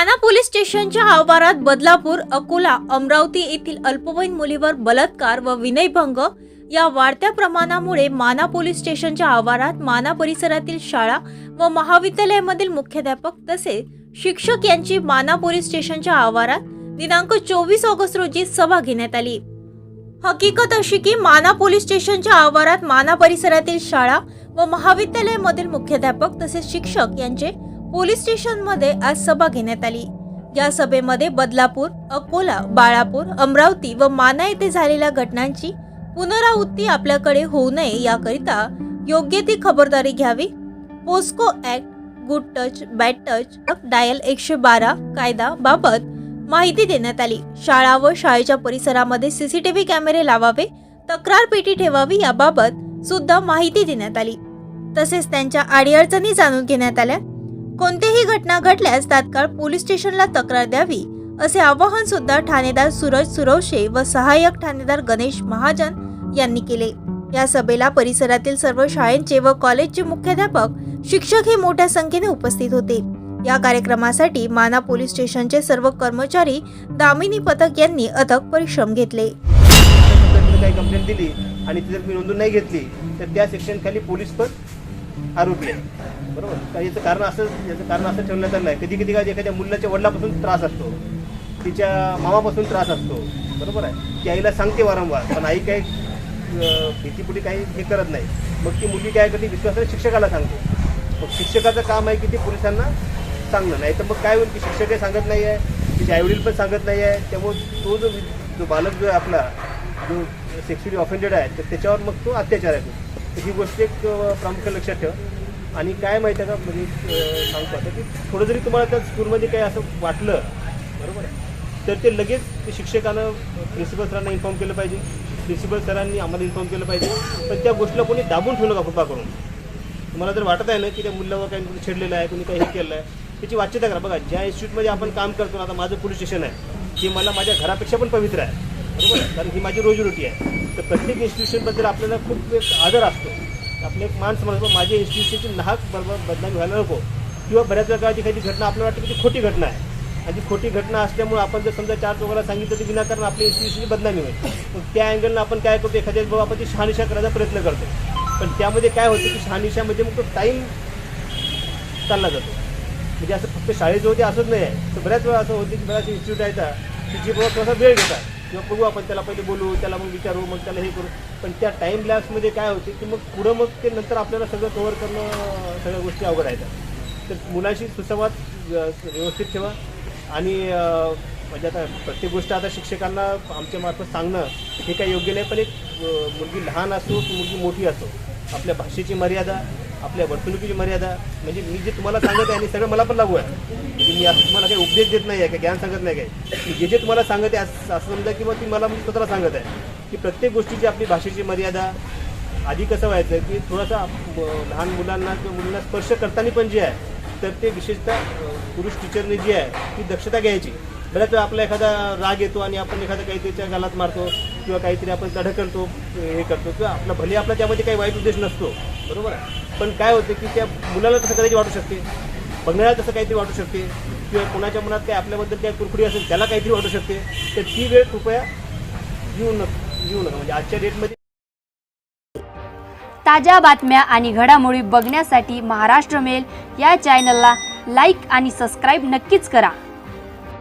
माना पोलीस स्टेशनच्या आवारात बदलापूर अकोला अमरावती येथील अल्पवयीन मुलीवर बलात्कार व विनयभंग या वाढत्या प्रमाणामुळे माना पोलीस स्टेशनच्या आवारात माना परिसरातील शाळा व महाविद्यालयामधील मुख्याध्यापक तसेच शिक्षक यांची माना पोलीस स्टेशनच्या आवारात दिनांक चोवीस ऑगस्ट रोजी सभा घेण्यात आली. हकीकत अशी की माना पोलीस स्टेशनच्या आवारात माना परिसरातील शाळा व महाविद्यालयामधील मुख्याध्यापक तसेच शिक्षक यांचे पोलीस स्टेशनमध्ये आज सभा घेण्यात आली. या सभेमध्ये बदलापूर अकोला बाळापूर अमरावती व माना येथे झालेल्या घटनांची पुनरावृत्ती आपल्याकडे होऊ नये याकरिता योग्य ती खबरदारी घ्यावी. POCSO act good touch bad touch dial एकशे बारा कायदा बाबत माहिती देण्यात आली. शाळा व शाळेच्या परिसरामध्ये सीसीटीव्ही कॅमेरे लावावे तक्रार पेटी ठेवावी याबाबत सुद्धा माहिती देण्यात आली. तसेच त्यांच्या अडीअडचणी जाणून घेण्यात आल्या. कोणतीही घटना घडल्यास तात्काळ पोलीस स्टेशनला तक्रार द्यावी असे आवाहन सुद्धा ठाणेदार सूरज सुरवशे व सहाय्यक ठाणेदार गणेश महाजन यांनी केले. या सभेला परिसरातील सर्व शाळेंचे व कॉलेजचे मुख्याध्यापक शिक्षक हे मोठ्या संख्येने उपस्थित होते. या कार्यक्रमासाठी माना पोलीस स्टेशनचे सर्व कर्मचारी दामिनी पथक यांनी अथक परिश्रम घेतले. काही कंप्लेंट दिली आणि ती जर मी नोंदून नाही घेतली तर त्या सेक्शन खाली पोलीस पण आरोपी आहे. बरोबर? तर याचं कारण असं याचं कारण असं ठेवण्यात आलं आहे कधी कधी काय एखाद्या मुलाच्या वडिलापासून त्रास असतो. तिच्या मामापासून त्रास असतो. बरोबर आहे? ती आईला सांगते वारंवार पण आई काही भीतीपुढे भीतीपुटी काही हे करत नाही. मग ती मुलगी काय करते? विश्वासाने शिक्षकाला सांगते. मग शिक्षकाचं काम आहे की ते पोलिसांना सांगणं. नाही तर मग काय होईल की शिक्षकही सांगत नाही आहे तिचे आईवडील पण सांगत नाही आहे त्यामुळे तो जो जो बालक जो आहे आपला जो सेक्शुअली ऑफेंडेड आहे तर त्याच्यावर मग तो अत्याचार आहे. तो तर ही गोष्ट एक प्रामुख्याने लक्षात ठेवा. आणि काय माहिती आहे का म्हणजे सांगतो आता की थोडं जरी तुम्हाला त्या स्कूलमध्ये काही असं वाटलं बरोबर आहे तर ते लगेच ते शिक्षकानं प्रिन्सिपल सरांना इन्फॉर्म केलं पाहिजे. प्रिन्सिपल सरांनी आम्हाला इन्फॉर्म केलं पाहिजे. पण त्या गोष्टीला कोणी दाबून ठेवू नका कृपा करून. तुम्हाला जर वाटत आहे ना की त्या मुलावर काही कुणी छेडलेलं आहे कोणी काही हे केलं आहे त्याची वाच्यता करा. बघा ज्या इन्स्टिट्यूटमध्ये आपण काम करतो ना आता माझं पोलीस स्टेशन आहे ते मला माझ्या घरापेक्षा पण पवित्र आहे. बरोबर आहे? कारण ही माझी रोजीरोटी आहे. तर प्रत्येक इन्स्टिट्यूशनबद्दल आपल्याला खूप एक आदर असतो. आपलं एक मान समजतो माझ्या इन्स्टिट्यूशनची नाहक बरोबर बदनामी व्हायला नको. किंवा बऱ्याच वेळा एखादी घटना आपल्याला वाटते की ती खोटी घटना आहे. आणि ती खोटी घटना असल्यामुळे आपण जर समजा चार चौघाला सांगितलं तर विनाकारण आपल्या इन्स्टिट्यूशनची बदनामी होईल. मग त्या अँगलनं आपण काय करतो? एखाद्या बाबा आपण ती शहानिशा करायचा प्रयत्न करतो. पण त्यामध्ये काय होतं की शहानिशामध्ये म्हणजे मग तो टाईम चालला जातो. म्हणजे असं फक्त शाळेत होते असंच नाही आहे. तर बऱ्याच वेळा असं होते की बऱ्याच इन्स्टिट्यूट आहेत की जी बाबा थोडासा वेळ घेतात. किंवा बघू आपण त्याला पहिले बोलू त्याला मग विचारू मग त्याला हे करू. पण त्या टाईम लॅब्समध्ये काय होते की मग पुढं मग ते नंतर आपल्याला सगळं कव्हर करणं सगळ्या गोष्टी अवघड आहेत. तर मुलाशी सुसंवाद व्यवस्थित ठेवा. आणि म्हणजे आता प्रत्येक गोष्ट आता शिक्षकांना आमच्या मार्फत सांगणं हे काही योग्य नाही पण एक मुलगी लहान असो की मुलगी मोठी असो आपल्या भाषेची मर्यादा आपल्या वर्तणुकीची मर्यादा म्हणजे मी जे तुम्हाला सांगत आहे आणि सगळं मला पण लागू आहे. म्हणजे मी असं तुम्हाला काही उपदेश देत नाही आहे काही ज्ञान सांगत नाही काय मी जे जे तुम्हाला सांगत आहे असं समजा किंवा ती मला म्हणजे स्वतःला सांगत आहे की प्रत्येक गोष्टीची आपली भाषेची मर्यादा आधी कसं व्हायचं की थोडासा लहान मुलांना किंवा मुलांना स्पर्श करताना पण जे आहे तर ते विशेषतः पुरुष टीचरने जी आहे ती दक्षता घ्यायची. बऱ्याच वेळा आपला एखादा राग येतो आणि आपण एखादा काहीतरीच्या गालात मारतो किंवा काहीतरी आपण चढ करतो हे करतो किंवा आपला भले आपला त्यामध्ये काही वाईट उद्देश नसतो बरोबर आहे? पण काय होतं की त्या मुलाला तसं कदाचित वाटू शकते. बघणाऱ्याला तसं काहीतरी वाटू शकते. किंवा कोणाच्या मनात काही आपल्याबद्दल काय कुरकुडी असेल त्याला काहीतरी वाटू शकते. तर ती वेळ कृपया येऊ नका येऊ नका. म्हणजे आजच्या डेटमध्ये ताज्या बातम्या आणि घडामोडी बघण्यासाठी महाराष्ट्र मेल या चॅनलला लाईक आणि सबस्क्राईब नक्कीच करा.